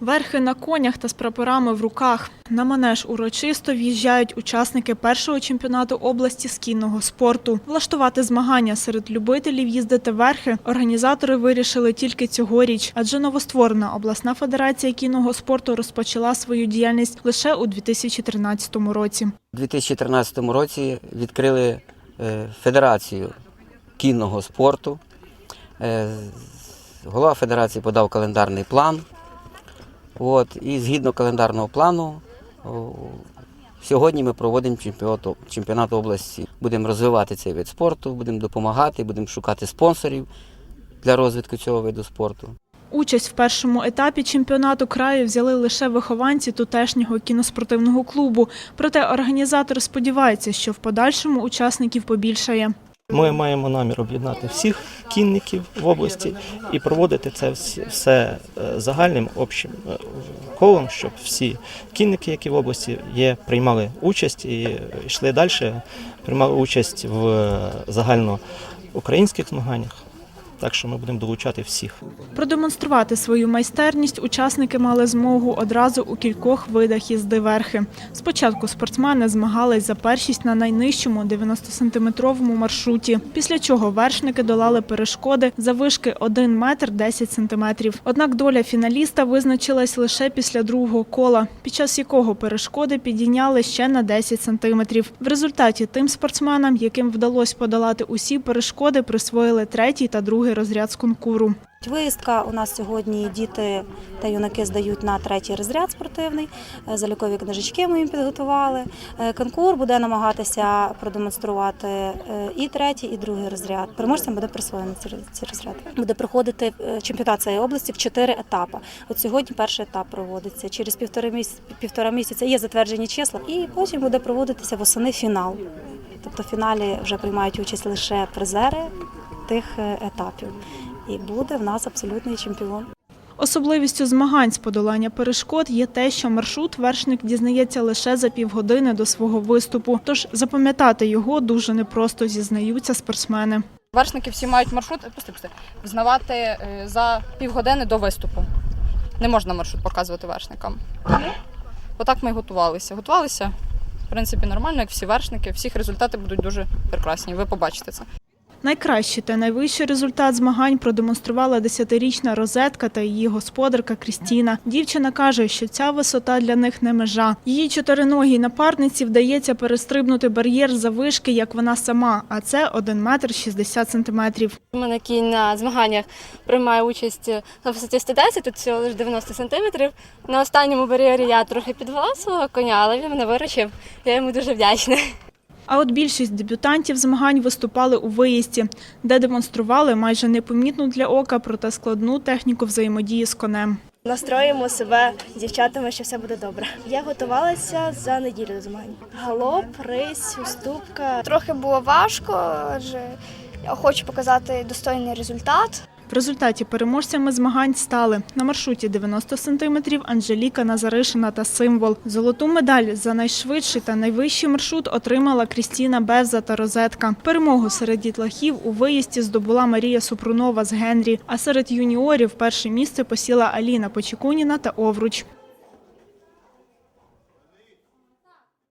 Верхи на конях та з прапорами в руках. На манеж урочисто в'їжджають учасники першого чемпіонату області з кінного спорту. Влаштувати змагання серед любителів їздити верхи організатори вирішили тільки цьогоріч, адже новостворена обласна федерація кінного спорту розпочала свою діяльність лише у 2013 році. У 2013 році відкрили е, Федерацію кінного спорту. Е, Голова федерації подав календарний план. От, і згідно календарного плану, сьогодні ми проводимо чемпіонат, чемпіонат області. Будемо розвивати цей вид спорту, будемо допомагати, будемо шукати спонсорів для розвитку цього виду спорту. Участь в першому етапі чемпіонату краю взяли лише вихованці тутешнього кіноспортивного клубу. Проте організатор сподівається, що в подальшому учасників побільшає. Ми маємо намір об'єднати всіх кінників в області і проводити це все е, загальним общим е, колом, щоб всі кінники, які в області є, приймали участь і йшли далі, приймали участь в е, загальноукраїнських змаганнях. Так що ми будемо долучати всіх. Продемонструвати свою майстерність учасники мали змогу одразу у кількох видах їзди верхи. Спочатку спортсмени змагались за першість на найнижчому 90-сантиметровому маршруті, після чого вершники долали перешкоди за вишки 1 метр 10 сантиметрів. Однак доля фіналіста визначилась лише після другого кола, під час якого перешкоди підійняли ще на 10 сантиметрів. В результаті тим спортсменам, яким вдалося подолати усі перешкоди, присвоїли третій та другий розряд з конкуру. Виїздка у нас сьогодні діти та юнаки здають на третій розряд спортивний. Е, Залікові книжечки ми їм підготували. Е, Конкур буде намагатися продемонструвати е, і третій, і другий розряд. Переможцям буде присвоєно ці роз- ці розряди. Буде проходити чемпіонат цієї області в чотири етапи. От сьогодні перший етап проводиться. Через півтора місяця, півтора місяця є затверджені числа, і потім буде проводитися восени фінал. Тобто в фіналі вже приймають участь лише призери тих е, етапів. І буде в нас абсолютний чемпіон. Особливістю змагань з подолання перешкод є те, що маршрут вершник дізнається лише за півгодини до свого виступу. Тож запам'ятати його дуже непросто зізнаються спортсмени. Вершники всі мають маршрут е, пусти, пусти, знавати е, за півгодини до виступу. Не можна маршрут показувати вершникам. Отак ми готувалися. Готувалися, принципі, нормально, як всі вершники. Всіх результати будуть дуже прекрасні. Ви побачите це. Найкращий та найвищий результат змагань продемонструвала 10-річна розетка та її господарка Крістіна. Дівчина каже, що ця висота для них не межа. Її чотириногій напарниці вдається перестрибнути бар'єр завишки, як вона сама, а це 1 метр 60 сантиметрів. У мене кінь на змаганнях приймає участь на висоті 110, тут всього лише 90 сантиметрів. На останньому бар'єрі я трохи підвела свого коня, але він мене виручив. Я йому дуже вдячна. А от більшість дебютантів змагань виступали у виїзді, де демонстрували майже непомітну для ока, проте складну техніку взаємодії з конем. Настроїмо себе дівчатами, що все буде добре. Я готувалася за неділю до змагань. Галоп, рись, уступка. Трохи було важко, адже я хочу показати достойний результат. Результаті переможцями змагань стали на маршруті 90 сантиметрів Анжеліка Назаришина та Символ. Золоту медаль за найшвидший та найвищий маршрут отримала Крістіна Беза та Розетка. Перемогу серед дітлахів у виїзді здобула Марія Супрунова з Генрі. А серед юніорів перше місце посіла Аліна Почекуніна та Овруч.